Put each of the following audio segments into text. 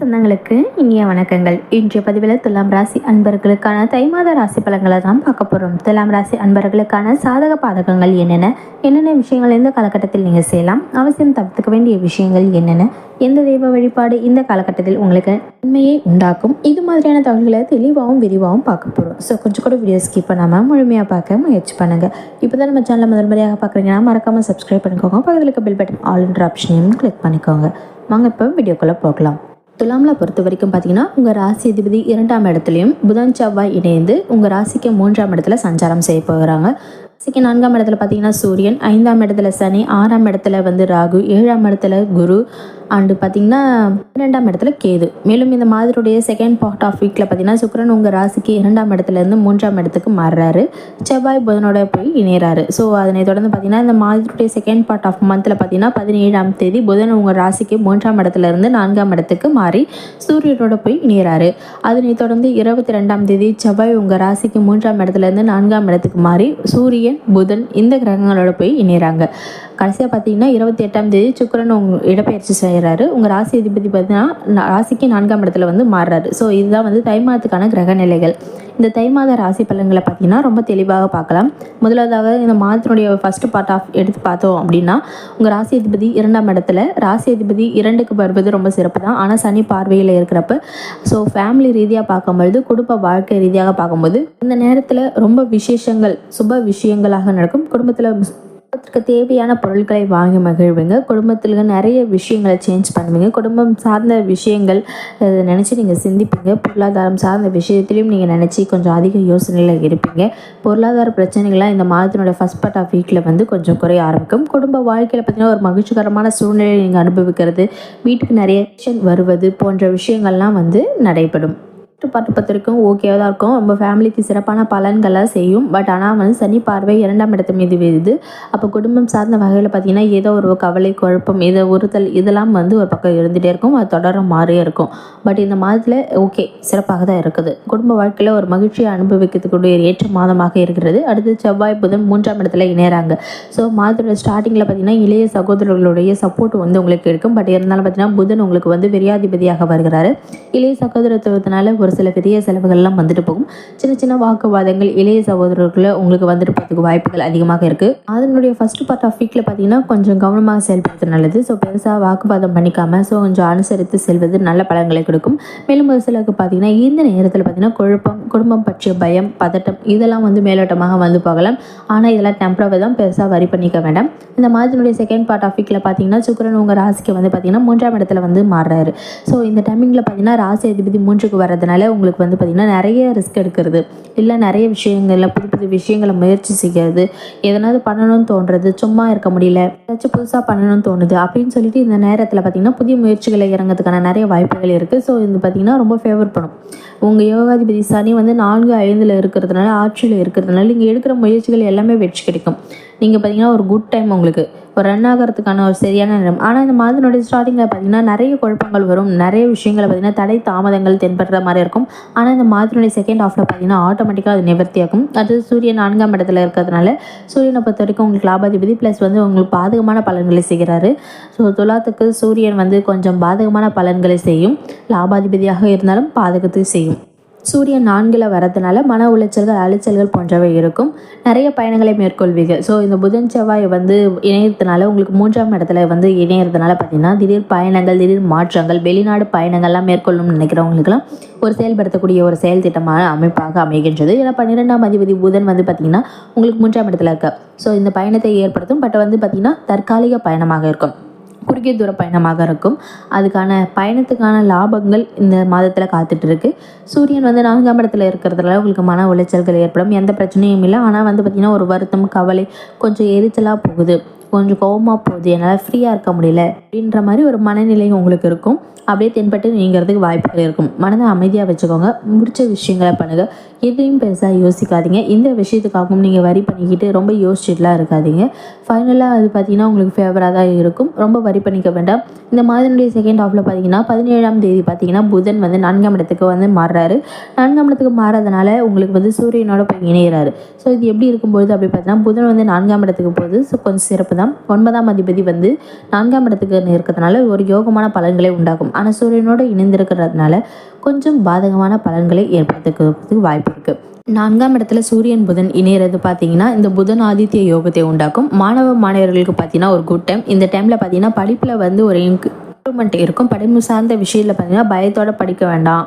சொந்தங்களுக்கு இனிய வணக்கங்கள். இன்றைய பதிவில் துலாம் ராசி அன்பர்களுக்கான தை மாத ராசி பலன்களை தான் பார்க்க போகிறோம் துலாம் ராசி அன்பர்களுக்கான சாதக பாதகங்கள் என்னென்ன? என்னென்ன விஷயங்கள் இந்த காலகட்டத்தில் நீங்கள் செய்யலாம்? அவசியம் தவிர்த்துக்க வேண்டிய விஷயங்கள் என்னென்ன? எந்த தெய்வ வழிபாடு இந்த காலகட்டத்தில் உங்களுக்கு நன்மையை உண்டாக்கும்? இது மாதிரியான தகவல்களை தெளிவாகவும் விரிவாகவும் பார்க்க போகிறோம் ஸோ கொஞ்சம் கூட வீடியோ ஸ்கிப் பண்ணாமல் முழுமையாக பார்க்க முயற்சி பண்ணுங்கள் இப்போ தான் நம்ம சேனலில் முதல் முறையாக பார்க்குறீங்கன்னா மறக்காமல் சப்ஸ்கிரைப் பண்ணிக்கோங்க. பக்கத்தில் இருக்க பில் பட்டன் ஆல் ஆப்ஷனையும் கிளிக் பண்ணிக்கோங்க. வாங்க இப்போ வீடியோக்குள்ளே போகலாம். துலாமில் பொறுத்த வரைக்கும் பார்த்தீங்கன்னா உங்கள் ராசி அதிபதி இரண்டாம் இடத்துலையும் புதன் செவ்வாய் இணைந்து உங்கள் ராசிக்கு மூன்றாம் இடத்துல சஞ்சாரம் செய்ய போகிறாங்க. ராசிக்கு நான்காம் இடத்துல பார்த்தீங்கன்னா சூரியன் ஐந்தாம் இடத்துல சனி ஆறாம் இடத்துல வந்து ராகு ஏழாம் இடத்துல குரு அண்டு பார்த்தீங்கன்னா இரண்டாம் இடத்துல கேது. மேலும் இந்த மாதிரியுடைய செகண்ட் பார்ட் ஆஃப் வீக்கில் பார்த்தீங்கன்னா சுக்கிரன் உங்கள் ராசிக்கு இரண்டாம் இடத்துலேருந்து மூன்றாம் இடத்துக்கு மாறுறாரு. செவ்வாய் புதனோட போய் இணையிறாரு. ஸோ அதனை தொடர்ந்து பார்த்தீங்கன்னா இந்த மாதிரியுடைய செகண்ட் பார்ட் ஆஃப் மந்தில் பார்த்தீங்கன்னா பதினேழாம் தேதி புதன் உங்கள் ராசிக்கு மூன்றாம் இடத்துல இருந்து நான்காம் இடத்துக்கு மாறி சூரியனோட போய் இணையிறாரு. அதனை தொடர்ந்து இருபத்தி ரெண்டாம் தேதி செவ்வாய் உங்கள் ராசிக்கு மூன்றாம் இடத்துலேருந்து நான்காம் இடத்துக்கு மாறி சூரியன் புதன் இந்த கிரகங்களோட போய் இணையறாங்க. கடைசியாக பார்த்தீங்கன்னா இருபத்தி எட்டாம் தேதி சுக்கரன் உங்க இடப்பெயர்ச்சி செய்கிறாரு உங்கள் ராசி அதிபதி பார்த்தீங்கன்னா ராசிக்கு நான்காம் இடத்துல வந்து மாறுறாரு. ஸோ இதுதான் வந்து தை மாதத்துக்கான கிரக நிலைகள். இந்த தை மாத ராசி பலன்களை பார்த்தீங்கன்னா ரொம்ப தெளிவாக பார்க்கலாம். முதலாவதாக இந்த மாதத்தினுடைய ஃபர்ஸ்ட் பார்ட் ஆஃப் எடுத்து பார்த்தோம் அப்படின்னா உங்கள் ராசி அதிபதி இரண்டாம் இடத்துல ராசி அதிபதி இரண்டுக்கு வருவது ரொம்ப சிறப்பு தான். ஆனால் சனி பார்வையில் இருக்கிறப்ப ஸோ ஃபேமிலி ரீதியாக பார்க்கும்பொழுது குடும்ப வாழ்க்கை ரீதியாக பார்க்கும்போது இந்த நேரத்தில் ரொம்ப விசேஷங்கள் சுப விஷயங்களாக நடக்கும். குடும்பத்தில் குடும்பத்திற்கு தேவையான பொருட்களை வாங்கி மகிழ்வீங்க. குடும்பத்தில் நிறைய விஷயங்களை சேஞ்ச் பண்ணுவீங்க. குடும்பம் சார்ந்த விஷயங்கள் அதை நினச்சி நீங்கள் சிந்திப்பீங்க. பொருளாதாரம் சார்ந்த விஷயத்திலையும் நீங்கள் நினச்சி கொஞ்சம் அதிக யோசனையில் இருப்பீங்க. பொருளாதார பிரச்சனைகள்லாம் இந்த மாதத்தினோட ஃபஸ்ட் பார்ட் ஆஃப் வீக்கில் வந்து கொஞ்சம் குறைய ஆரம்பிக்கும். குடும்ப வாழ்க்கையில் பார்த்தீங்கன்னா ஒரு மகிழ்ச்சிகரமான சூழ்நிலையை நீங்கள் அனுபவிக்கிறது. வீட்டுக்கு நிறைய வருவது போன்ற விஷயங்கள்லாம் வந்து நடைபெறும். பாட்டு பொறுத்த ஓகேவாக தான் இருக்கும். நம்ம ஃபேமிலிக்கு சிறப்பான பலன்களாக செய்யும். பட் ஆனால் வந்து சனி பார்வை இரண்டாம் இடத்து மீது விழுது. அப்போ குடும்பம் சார்ந்த வகையில் பார்த்தீங்கன்னா ஏதோ ஒரு கவலை குழப்பம் ஏதோ உறுதல் இதெல்லாம் வந்து ஒரு பக்கம் இருந்துகிட்டே இருக்கும். அது தொடரும் மாறியே இருக்கும். பட் இந்த மாதத்தில் ஓகே சிறப்பாக தான் இருக்குது. குடும்ப வாழ்க்கையில் ஒரு மகிழ்ச்சியை அனுபவிக்கக்கூடிய ஏற்ற மாதமாக இருக்கிறது. அடுத்து செவ்வாய் புதன் மூன்றாம் இடத்துல இணையறாங்க. ஸோ மாதத்தோட ஸ்டார்டிங்கில் பார்த்தீங்கன்னா இளைய சகோதரர்களுடைய சப்போர்ட் வந்து உங்களுக்கு இருக்கும். பட் இருந்தாலும் பார்த்தீங்கன்னா புதன் உங்களுக்கு வந்து விரியாதிபதியாக வருகிறாரு. இளைய சகோதரத்துவத்தினால ஒரு சில பெரிய செலவுகள்லாம் வந்துட்டு போகும். சின்ன சின்ன வாக்குவாதங்கள் இளைய சகோதரர்களை உங்களுக்கு வந்துட்டு போகிறதுக்கு வாய்ப்புகள் அதிகமாக இருக்குது அதனுடைய ஃபர்ஸ்ட் பார்ட் ஆஃப் வீக்கில் பார்த்தீங்கன்னா கொஞ்சம் கவனமாக செயல்படுறது நல்லது. ஸோ பெருசாக வாக்குவாதம் பண்ணிக்காம ஸோ கொஞ்சம் அனுசரித்து செல்வது நல்ல பலன்களை கொடுக்கும். மேலும் ஒரு சிலருக்கு பார்த்தீங்கன்னா இந்த நேரத்தில் பார்த்தீங்கன்னா குழப்பம் குடும்பம் பற்றிய பயம் பதட்டம் இதெல்லாம் வந்து மேலோட்டமாக வந்து போகலாம். ஆனால் இதெல்லாம் டெம்பரவரி தான். பெருசாக வரி பண்ணிக்க வேண்டாம். இந்த மாதத்தினுடைய செகண்ட் பார்ட் ஆஃப் வீக்கில் பார்த்தீங்கன்னா சுக்கிரன் உங்கள் ராசிக்கு வந்து பார்த்தீங்கன்னா மூன்றாம் இடத்துல வந்து மாறுறாரு. ஸோ இந்த டைமிங்கில் பார்த்தீங்கன்னா ராசி அதிபதி மூன்றுக்கு வர்றதுனால உங்களுக்கு வந்து பார்த்திங்கன்னா நிறைய ரிஸ்க் எடுக்கிறது. இல்லை நிறைய விஷயங்களில் புது புது விஷயங்களை முயற்சி செய்கிறது. எதனாவது பண்ணணும்னு தோன்றது. சும்மா இருக்க முடியல. ஏதாச்சும் புதுசாக பண்ணணும்னு தோணுது. அப்படின்னு சொல்லிட்டு இந்த நேரத்தில் பார்த்தீங்கன்னா புதிய முயற்சிகளை இறங்கிறதுக்கான நிறைய வாய்ப்புகள் இருக்குது ஸோ இது பார்த்தீங்கன்னா ரொம்ப ஃபேவர் பண்ணும். உங்கள் யோகாதிபதி சனி வந்து நான்கு ஐந்தில் இருக்கிறதுனால ஆட்சியில் இருக்கிறதுனால நீங்கள் எடுக்கிற முயற்சிகள் எல்லாமே வெற்றி கிடைக்கும். நீங்கள் பார்த்தீங்கன்னா ஒரு குட் டைம் உங்களுக்கு. ஒரு ரன் ஆகிறதுக்கான ஒரு சரியான நேரம். ஆனால் இந்த மாதனுடைய ஸ்டார்டிங்கில் பார்த்தீங்கன்னா நிறைய குழப்பங்கள் வரும். நிறைய விஷயங்களை பார்த்தீங்கன்னா தடை தாமதங்கள் தென்படுற மாதிரி இருக்கும். ஆனால் இந்த மாதனுடைய செகண்ட் ஹாஃபில் பார்த்தீங்கன்னா ஆட்டோமேட்டிக்காக அது நிவர்த்தியாகும் அது சூரியன் நான்காம் இடத்துல இருக்கிறதுனால சூரியனை பொறுத்த வரைக்கும் உங்களுக்கு லாபாதிபதி ப்ளஸ் வந்து உங்களுக்கு பாதகமான பலன்களை செய்கிறாரு. ஸோ துலாத்துக்கு சூரியன் வந்து கொஞ்சம் பாதகமான பலன்களை செய்யும். லாபாதிபதியாக இருந்தாலும் பாதகத்தை செய்யும். சூரியன் நான்கில் வரதுனால மன உளைச்சல்கள் அலைச்சல்கள் போன்றவை இருக்கும். நிறைய பயணங்களை மேற்கொள்வீங்க. ஸோ இந்த புதன் செவ்வாய் வந்து இணையறதுனால உங்களுக்கு மூன்றாம் இடத்துல வந்து இணையறதுனால பார்த்தீங்கன்னா திடீர் பயணங்கள் திடீர் மாற்றங்கள் வெளிநாடு பயணங்கள்லாம் மேற்கொள்ளணும்னு நினைக்கிறவங்களுக்குலாம் ஒரு செயல்படுத்தக்கூடிய ஒரு செயல் திட்டமான அமைப்பாக அமைகின்றது. ஏன்னா பன்னிரெண்டாம் அதிபதி புதன் வந்து பார்த்தீங்கன்னா உங்களுக்கு மூன்றாம் இடத்துல இருக்க. ஸோ இந்த பயணத்தை ஏற்படுத்தும். பட் வந்து பார்த்தீங்கன்னா தற்காலிக பயணமாக இருக்கும். குறுகிய தூர பயணமாக இருக்கும். அதுக்கான பயணத்துக்கான லாபங்கள் இந்த மாதத்தில் காத்துட்டு இருக்கு சூரியன் வந்து நான்காம் இடத்துல இருக்கிறதுனால உங்களுக்கு மன உளைச்சல்கள் ஏற்படும். எந்த பிரச்சனையும் இல்லை. ஆனால் வந்து பார்த்திங்கன்னா ஒரு வருத்தம் கவலை கொஞ்சம் எரிச்சலாக போகுது. கொஞ்சம் கோவமாக போகுது. என்னால் ஃப்ரீயாக இருக்க முடியல. அப்படின்ற மாதிரி ஒரு மனநிலை உங்களுக்கு இருக்கும். அப்படியே தென்பட்டு நீங்கிறதுக்கு வாய்ப்புகள் இருக்கும். மனதை அமைதியாக வச்சுக்கோங்க. முடிச்ச விஷயங்களை பண்ணுங்கள் எதையும் பெருசாக யோசிக்காதீங்க. இந்த விஷயத்துக்காகவும் நீங்கள் வரி பண்ணிக்கிட்டு ரொம்ப யோசிச்சுட்டுலாம் இருக்காதீங்க. ஃபைனலாக அது பார்த்தீங்கன்னா உங்களுக்கு ஃபேவராக தான் இருக்கும். ரொம்ப வரி பண்ணிக்க வேண்டாம். இந்த மாதிரினுடைய செகண்ட் ஹாஃபில் பார்த்தீங்கன்னா பதினேழாம் தேதி பார்த்தீங்கன்னா புதன் வந்து நான்காம் இடத்துக்கு வந்து மாறுறாரு. நான்காம் இடத்துக்கு மாறதுனால உங்களுக்கு வந்து சூரியனோட போய் இணையிறாரு. ஸோ இது எப்படி இருக்கும்போது அப்படி பார்த்தீங்கன்னா புதன் வந்து நான்காம் இடத்துக்கு போகுது. ஸோ கொஞ்சம் சிறப்பு தான். ஒன்பதாம் அதிபதி வந்து நான்காம் இடத்துக்கு இருக்கிறதுனால ஒரு யோகமான பலன்களை உண்டாகும். ஆனால் சூரியனோட இணைந்திருக்கிறதுனால கொஞ்சம் பாதகமான பலன்களை ஏற்படுத்துறதுக்கு வாய்ப்பு இருக்குது நான்காம் இடத்துல சூரியன் புதன் இணையிறது பார்த்தீங்கன்னா இந்த புதன் ஆதித்ய யோகத்தை உண்டாக்கும். மாணவ மாணவர்களுக்கு பார்த்தீங்கன்னா ஒரு குட் டைம் இந்த டைமில் பார்த்தீங்கன்னா படிப்பில் வந்து ஒரு இம்ப்ரூவ்மெண்ட் இருக்கும். படிப்பு சார்ந்த விஷயத்தில் பார்த்தீங்கன்னா பயத்தோட படிக்க வேண்டாம்.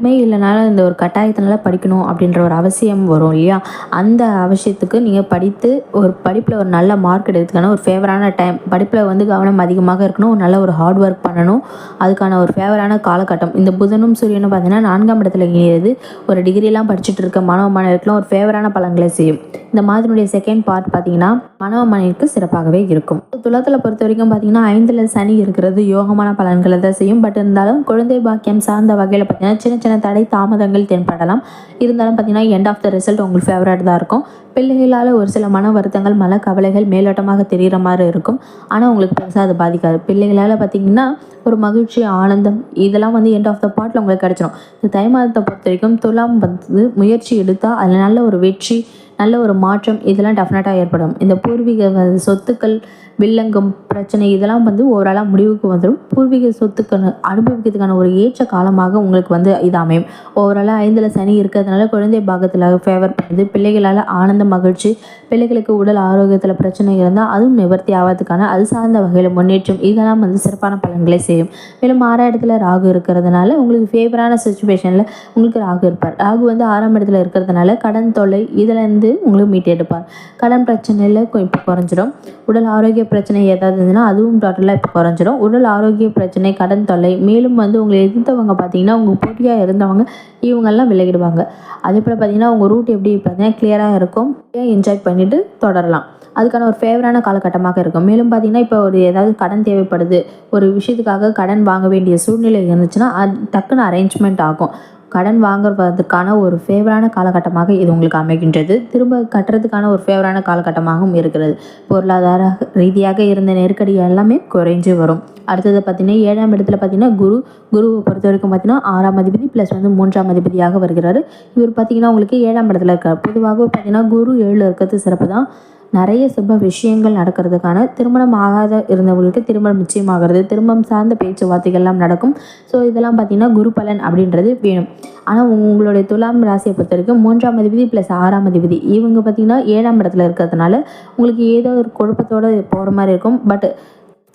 யாருக்குமே இல்லைனாலும் இந்த ஒரு கட்டாயத்தினால படிக்கணும் அப்படின்ற ஒரு அவசியம் வரும் இல்லையா? அந்த அவசியத்துக்கு நீங்கள் படித்து ஒரு படிப்பில் ஒரு நல்ல மார்க் எடுக்கிறதுக்கான ஒரு ஃபேவரான டைம் படிப்பில் வந்து கவனம் அதிகமாக இருக்கணும் ஒரு நல்ல ஒரு ஹார்ட் ஒர்க் பண்ணணும். அதுக்கான ஒரு ஃபேவரான காலகட்டம். இந்த புதனும் சூரியனும் பார்த்தீங்கன்னா நான்காம் இடத்துல இணையிறது ஒரு டிகிரிலாம் படிச்சுட்டு இருக்க மாணவ மாணவர்களுக்குலாம் ஒரு ஃபேவரான பலன்களை செய்யும். இந்த மாதிரியுடைய செகண்ட் பார்ட் பார்த்தீங்கன்னா மாணவ மாணவிக்கு சிறப்பாகவே இருக்கும். துலத்தில் பொறுத்த வரைக்கும் பார்த்தீங்கன்னா ஐந்தில் சனி இருக்கிறது யோகமான பலன்களை தான் செய்யும். பட் இருந்தாலும் குழந்தை பாக்கியம் சார்ந்த வகையில் பார்த்தீங்கன்னா சின்ன சின்ன தடை தாமதங்கள் தென்படலாம். இருந்தாலும் பார்த்தீங்கன்னா எண்ட் ஆஃப் த ரிசல்ட் உங்களுக்கு ஃபேவரட் தான் இருக்கும். பிள்ளைகளால் ஒரு சில மன வருத்தங்கள் மன கவலைகள் மேலோட்டமாக தெரிகிற மாதிரி இருக்கும். ஆனால் உங்களுக்கு பெருசாக அது பாதிக்காது. பிள்ளைகளால் பார்த்தீங்கன்னா ஒரு மகிழ்ச்சி ஆனந்தம் இதெல்லாம் வந்து எண்ட் ஆஃப் த பாட்டில் உங்களுக்கு கிடச்சிரும். இந்த தை மாதத்தை பொறுத்த வரைக்கும் துலாம் வந்து முயற்சி எடுத்தால் அதில் நல்ல ஒரு வெற்றி நல்ல ஒரு மாற்றம் இதெல்லாம் டெஃபினட்டாக ஏற்படும். இந்த பூர்வீக சொத்துக்கள் வில்லங்கம் பிரச்சனை இதெல்லாம் வந்து ஓவராலாக முடிவுக்கு வந்துடும் பூர்வீக சொத்துக்கள் அனுபவிக்கிறதுக்கான ஒரு ஏற்ற காலமாக உங்களுக்கு வந்து இது அமையும். ஓவராலாக ஐந்தில் சனி இருக்கிறதுனால குழந்தை பாகத்தில் ஃபேவர் பண்ணுது பிள்ளைகளால் ஆனந்த மகிழ்ச்சி பிள்ளைகளுக்கு உடல் ஆரோக்கியத்தில் பிரச்சனை இருந்தால் அதுவும் நிவர்த்தி ஆகிறதுக்கான அது சார்ந்த வகையில் முன்னேற்றம் இதெல்லாம் வந்து சிறப்பான பலன்களை செய்யும். மேலும் ஆறாம் இடத்துல ராகு இருக்கிறதுனால உங்களுக்கு ஃபேவரான சுச்சுவேஷனில் உங்களுக்கு ராகு இருப்பார். ராகு வந்து ஆறாம் இடத்துல இருக்கிறதுனால கடன் தொல்லை இதிலேருந்து உங்களுக்கு மீட்டு எடுப்பார். கடன் பிரச்சனையில் இப்போ குறைஞ்சிரும். உடல் ஆரோக்கிய பிரச்சனை ஏதாவது இருந்ததுன்னா அதுவும் டோட்டலாக இப்போ குறைஞ்சிரும். உடல் ஆரோக்கிய பிரச்சனை கடன் தொல்லை மேலும் வந்து உங்களை எதிர்த்தவங்க பார்த்தீங்கன்னா உங்கள் போட்டியாக இருந்தவங்க இவங்கெல்லாம் விலகிடுவாங்க. அதே போல் பார்த்தீங்கன்னா உங்கள் ரூட் எப்படி பார்த்தீங்கன்னா கிளியராக இருக்கும். என்ஜாய் பண்ணிவிட்டு தொடரலாம். அதுக்கான ஒரு ஃபேவரான காலகட்டமாக இருக்கும். மேலும் பார்த்தீங்கன்னா இப்போ ஒரு ஏதாவது கடன் தேவைப்படுது. ஒரு விஷயத்துக்காக கடன் வாங்க வேண்டிய சூழ்நிலை இருந்துச்சுன்னா அது டக்குன்னு அரேஞ்ச்மெண்ட் ஆகும். கடன் வாங்குவதற்கான ஒரு ஃபேவரான காலகட்டமாக இது உங்களுக்கு அமைகின்றது. திரும்ப கட்டுறதுக்கான ஒரு ஃபேவரான காலகட்டமாகவும் இருக்கிறது. பொருளாதார ரீதியாக இருந்த நெருக்கடி எல்லாமே குறைஞ்சு வரும். அடுத்தது பார்த்தீங்கன்னா ஏழாம் இடத்துல பார்த்தீங்கன்னா குரு குருவை பொறுத்த வரைக்கும் பார்த்தீங்கன்னா ஆறாம் அதிபதி ப்ளஸ் வந்து மூன்றாம் அதிபதியாக வருகிறார். இவர் பார்த்தீங்கன்னா உங்களுக்கு ஏழாம் இடத்துல இருக்கார். பொதுவாகவே பார்த்தீங்கன்னா குரு ஏழில் இருக்கிறது சிறப்பு தான் நிறைய சுப விஷயங்கள் நடக்கிறதுக்கான திருமணம் ஆகாத இருந்தவங்களுக்கு திருமணம் நிச்சயமாகிறது. திருமணம் சார்ந்த பேச்சுவார்த்தைகள்லாம் நடக்கும். ஸோ இதெல்லாம் பார்த்தீங்கன்னா குரு பலன் அப்படின்றது வேணும். ஆனால் உங்களுடைய துலாம் ராசியை பொறுத்த வரைக்கும் மூன்றாம் அதிபதி ப்ளஸ் ஆறாம் அதிபதி இவங்க பார்த்தீங்கன்னா ஏழாம் இடத்துல இருக்கிறதுனால உங்களுக்கு ஏதோ ஒரு குழப்பத்தோடு போகிற மாதிரி இருக்கும். பட்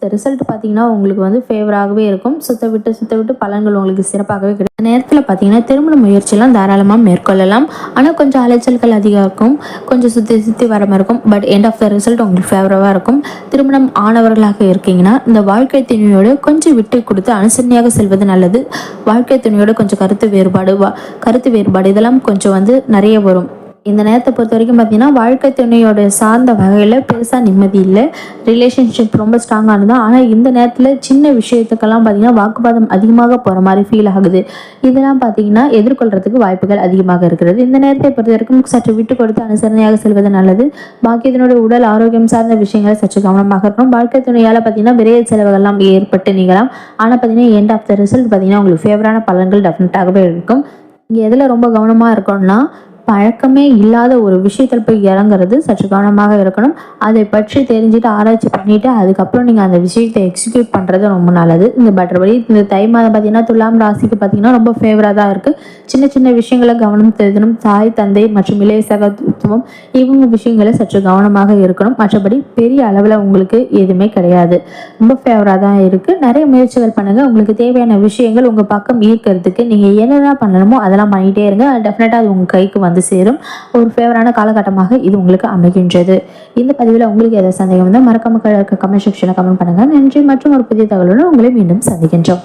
ரிசல்ட் பார்த்தீங்கன்னா உங்களுக்கு வந்து ஃபேவராகவே இருக்கும். சுத்த விட்டு சுத்த விட்டு பலன்கள் உங்களுக்கு சிறப்பாகவே கிடைக்கும். நேரத்தில் பார்த்தீங்கன்னா திருமண முயற்சியெல்லாம் தாராளமாக மேற்கொள்ளலாம். ஆனால் கொஞ்சம் அலைச்சல்கள் அதிகம் இருக்கும். கொஞ்சம் சுற்றி சுற்றி வர மாதிரி இருக்கும். But end of the result உங்களுக்கு ஃபேவராக இருக்கும். திருமணம் ஆனவர்களாக இருக்கீங்கன்னா இந்த வாழ்க்கை துணியோடு கொஞ்சம் விட்டு கொடுத்து அனுசரணையாக செல்வது நல்லது. வாழ்க்கை துணையோட கொஞ்சம் கருத்து வேறுபாடு வா- கருத்து வேறுபாடு இதெல்லாம் கொஞ்சம் வந்து நிறைய வரும். இந்த நேரத்தை பொறுத்த வரைக்கும் பார்த்தீங்கன்னா வாழ்க்கை துணையோட சார்ந்த வகையில் பெருசாக நிம்மதி இல்லை. ரிலேஷன்ஷிப் ரொம்ப ஸ்ட்ராங்கானது ஆனால் இந்த நேரத்தில் சின்ன விஷயத்துக்கெல்லாம் பார்த்தீங்கன்னா வாக்குவாதம் அதிகமாக போகிற மாதிரி ஃபீல் ஆகுது. இதெல்லாம் பார்த்தீங்கன்னா எதிர்கொள்றதுக்கு வாய்ப்புகள் அதிகமாக இருக்கிறது. இந்த நேரத்தை பொறுத்த வரைக்கும் சற்று விட்டு கொடுத்து அனுசரணையாக செல்வது நல்லது. பாக்கியத்தினோட உடல் ஆரோக்கியம் சார்ந்த விஷயங்களை சற்று கவனமாக இருக்கணும். வாழ்க்கை துணையால் பார்த்தீங்கன்னா விரைய செலவுகள்லாம் ஏற்பட்டு நீங்களாம் ஆனால் பார்த்தீங்கன்னா எண்ட் ஆஃப் த ரிசல்ட் பார்த்தீங்கன்னா உங்களுக்கு ஃபேவரான பலன்கள் டெஃபினட்டாகவே இருக்கும். இங்கே எதில் ரொம்ப கவனமாக இருக்கணும்னா பழக்கமே இல்லாத ஒரு விஷயத்தில் போய் இறங்குறது சற்று கவனமாக இருக்கணும். அதை பற்றி தெரிஞ்சுட்டு ஆராய்ச்சி பண்ணிவிட்டு அதுக்கப்புறம் நீங்கள் அந்த விஷயத்தை எக்ஸிக்யூட் பண்ணுறது ரொம்ப நல்லது. இந்த மற்றபடி இந்த தை மாதம் பார்த்தீங்கன்னா துலாம் ராசிக்கு பார்த்தீங்கன்னா ரொம்ப ஃபேவராக தான் இருக்குது சின்ன சின்ன விஷயங்களை கவனம் செலுத்தணும். தாய் தந்தை மற்றும் இளைய சகத்துவம் இவங்க விஷயங்களை சற்று கவனமாக இருக்கணும். மற்றபடி பெரிய அளவில் உங்களுக்கு எதுவுமே கிடையாது. ரொம்ப ஃபேவராக தான் இருக்குது நிறைய முயற்சிகள் பண்ணுங்கள் உங்களுக்கு தேவையான விஷயங்கள் உங்கள் பக்கம் ஈர்க்கிறதுக்கு நீங்கள் என்னென்ன பண்ணணுமோ அதெல்லாம் பண்ணிகிட்டே இருங்க. டெஃபினட்டாக அது உங்கள் கைக்கு வந்து வந்து சேரும். ஒரு ஃபேவரான காலகட்டமாக இது உங்களுக்கு அமைகின்றது. இந்த பதிவில் உங்களுக்கு ஏதாவது சந்தேகம் இருந்தால் மறக்காம கமெண்ட் செக்ஷனில் கமெண்ட் பண்ணுங்கள் நன்றி மற்றும் ஒரு புதிய தகவலுடன் உங்களை மீண்டும் சந்திக்கின்றோம்.